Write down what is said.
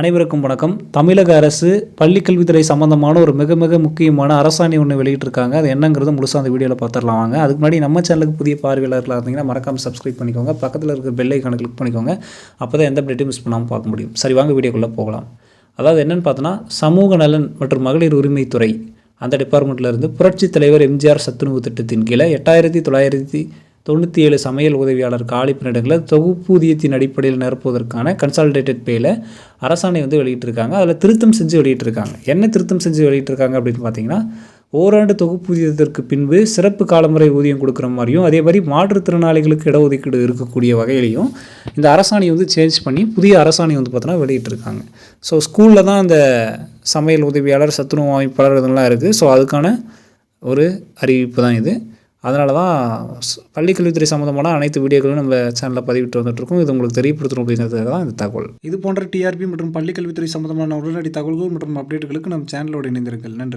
அனைவருக்கும் வணக்கம். தமிழக அரசு பள்ளிக்கல்வித்துறை சம்மந்தமான ஒரு மிக மிக முக்கியமான அரசாணை ஒன்று வெளியிட்டிருக்காங்க. அது என்னங்கிறது முழுசாக அந்த வீடியோவில் பார்த்துடலாம் வாங்க. அதுக்கு முன்னாடி நம்ம சேனலுக்கு புதிய பார்வையாளர்களாக இருந்தீங்கன்னா மறக்காமல் சப்ஸ்கிரைப் பண்ணிக்கோங்க. பக்கத்தில் இருக்கிற பெல் ஐக்கானை கிளிக் பண்ணிக்கோங்க. அப்போ தான் எந்த அப்டேட்டும் மிஸ் பண்ணாமல் பார்க்க முடியும். சரி வாங்க வீடியோக்குள்ளே போகலாம். அதாவது என்னென்னு பார்த்தோன்னா சமூக நலன் மற்றும் மகளிர் உரிமைத்துறை அந்த டிபார்ட்மெண்ட்டில் இருந்து புரட்சித் தலைவர் எம்ஜிஆர் சத்துணவு திட்டத்தின் கீழே எட்டாயிரத்தி தொள்ளாயிரத்தி தொண்ணூற்றி ஏழு சமையல் உதவியாளர் காலி பணியிடங்களை தொகுப்பூதியத்தின் அடிப்படையில் நிரப்புவதற்கான கன்சால்டேட்டட் பேயில் அரசாணை வந்து வெளியிட்டிருக்காங்க. அதில் திருத்தம் செஞ்சு வெளியிட்டிருக்காங்க. என்ன திருத்தம் செஞ்சு வெளியிட்டிருக்காங்க அப்படின்னு பார்த்தீங்கன்னா ஓராண்டு தொகுப்பூதியத்திற்கு பின்பு சிறப்பு காலமுறை ஊதியம் கொடுக்குற மாதிரியும் அதே மாதிரி மாற்றுத்திறனாளிகளுக்கு இடஒதுக்கீடு இருக்கக்கூடிய வகையிலையும் இந்த அரசாணை வந்து சேஞ்ச் பண்ணி புதிய அரசாணை வந்து பார்த்தோன்னா வெளியிட்டிருக்காங்க. ஸோ ஸ்கூலில் தான் அந்த சமையல் உதவியாளர் சத்துணவு அமைப்பாளர் இதெல்லாம் இருக்குது ஸோ அதுக்கான ஒரு அறிவிப்பு தான் இது. அதனால தான் பள்ளி பள்ளிக்கல்வித்துறை சம்மந்தமான அனைத்து வீடியோக்களும் நம்ம சேனலில் பதிவிட்டு வந்துட்டுருக்கோம். இது உங்களுக்கு தெரியப்படுத்தணும் அப்படிங்கிறதுக்காக தான் இந்த தகவல். இது போன்ற டிஆர்பி மற்றும் பள்ளிக்கல்வித்துறை சம்மந்தமான உடனடி தகவல்கள் மற்றும் அப்டேட்டுகளுக்கு நம் சேனலோடு இணைந்திருங்கள். நன்றி.